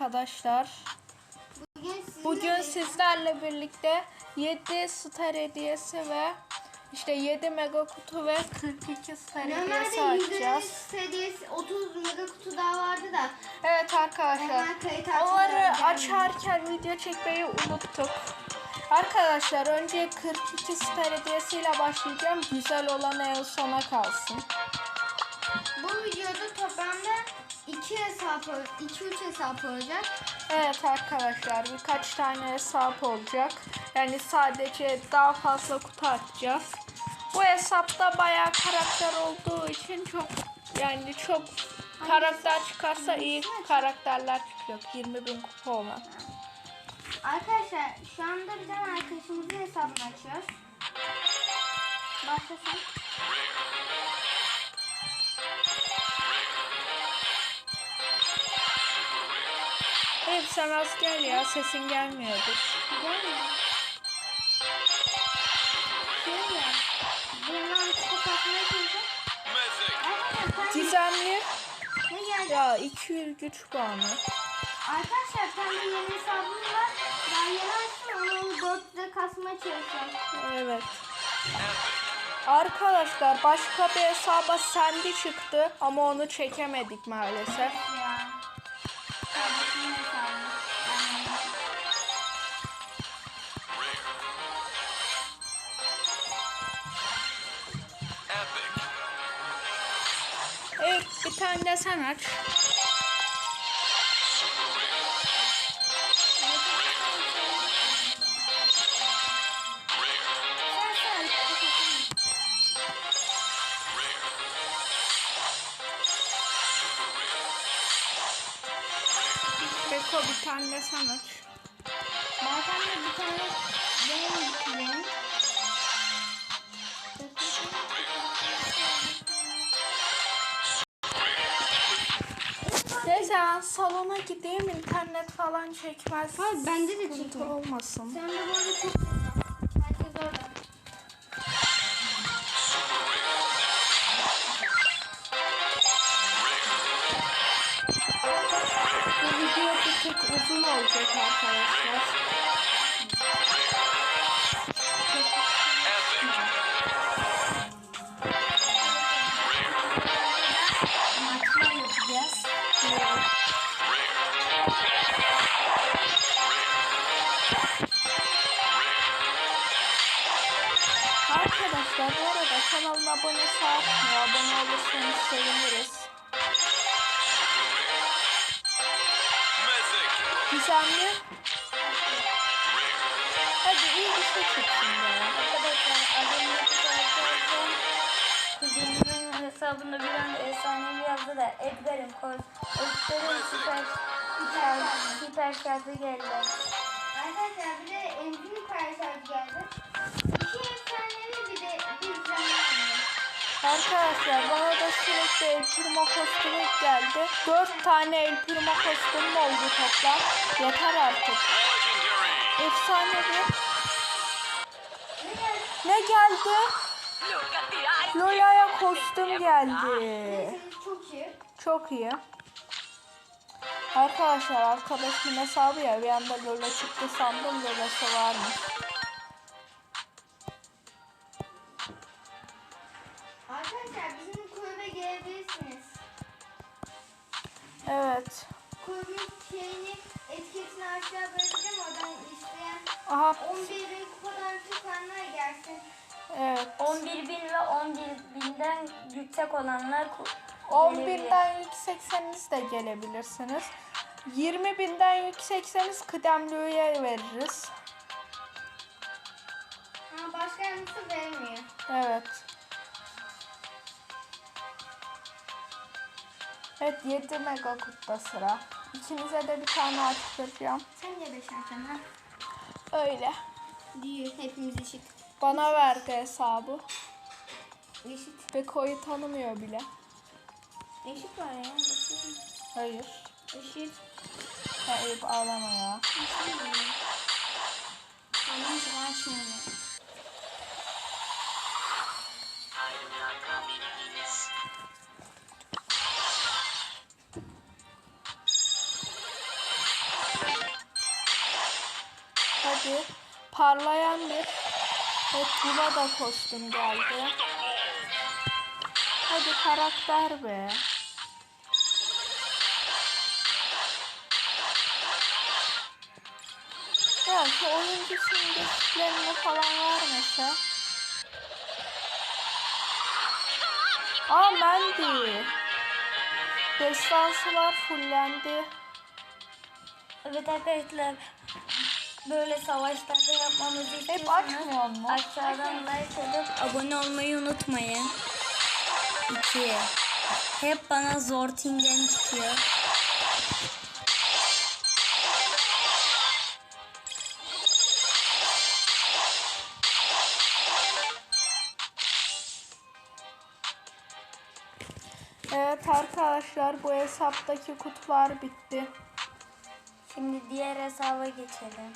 arkadaşlar. Bugün sizlerle birlikte 7 star hediyesi ve işte 7 mega kutu ve 42 star hediyesi açacağız. 100 hediyesi 30 mega kutu daha vardı da Evet arkadaşlar. Onları açarken video çekmeyi unuttuk. Arkadaşlar önce 42 star hediyesiyle başlayacağım. Güzel olan en sona kalsın. bu videoda toplamda 2 hesap 2-3 hesap olacak. Evet arkadaşlar birkaç tane hesap olacak. Yani sadece daha fazla kutu açacağız. Bu hesapta bayağı karakter olduğu için çok yani çok karakter çıkarsa iyi karakterler çıkıyor. 20 bin kupa olan. Arkadaşlar şu anda bir tane arkadaşımızın hesabını açıyoruz. Başlasın. Evet sen az gel ya sesin gelmiyordu. Çalışacağım. Gizemli ne geldi? ya 200 güç puanı. Arkadaşlar ben de yeni hesabım var. Ben yeni açtım onu 4'de kasmaya çalışıyorum. Evet. Arkadaşlar başka bir hesaba sendi çıktı ama onu çekemedik maalesef. Ya. Tane de sen aç. Beko bir tane de sen aç. De bir tane benim ben salona gideyim internet falan çekmez. Hayır, bende de çekiyor. olmasın. Sen de arada çok Herkes orada. Bu video tık uzun olacak arkadaşlar. Kanalıma abone atmıyor. Abone olursanız seviniriz. Gizemli. Hadi iyi bir şey çıksın be. Arkadaşlar önce arkadaşlar kuzenimin hesabında bir anda efsanevi yazdı da Edgar'ın koz Edgar'ın süper süper, süper şartı geldi. Arkadaşlar bir de Emre'nin karşılaştı geldi. İki efsanevi bir de bir zamanlı. Arkadaşlar bana da sürekli El Primo kostümü geldi. 4 tane El Primo kostümüm oldu toplam. Yeter artık. Efsane bir. Ne geldi? Lola'ya kostüm geldi. Çok iyi. Arkadaşlar arkadaşımın hesabı ya bir anda Lola çıktı sandım Lola'sı varmış. Evet. Kulübün şeyini etiketini aşağı bırakacağım oradan isteyen Aha 11 bin kupadan çıkanlar gelsin. evet. 11 bin ve 11 binden yüksek olanlar ku- 10 gelebilir. binden yüksekseniz de gelebilirsiniz. 20 binden yüksekseniz kıdemli üye veririz. Ama başka yardımcısı vermiyor. Evet. Evet 7 mega kutta sıra. İkinize de bir tane açtıracağım. Sen de 5 açacaksın? Öyle. Diyor hepimiz eşit. Bana verdi hesabı. Eşit. Ve koyu tanımıyor bile. Eşit var ya. bakıyorum. Hayır. Eşit. Ha, Eyüp ağlama ya. Tamam zaman Hadi. Parlayan bir. Evet buna da kostüm geldi. Hadi karakter be. Ya şu oyuncu simgeslerini falan vermese. Aa Mandy. Destansılar fullendi. Evet arkadaşlar böyle savaşlarda yapmamızı Hep istiyorsanız açmıyor mu? aşağıdan like edip abone olmayı unutmayın. 2 Hep bana Zortingen çıkıyor. Evet arkadaşlar bu hesaptaki kutular bitti. Şimdi diğer hesaba geçelim.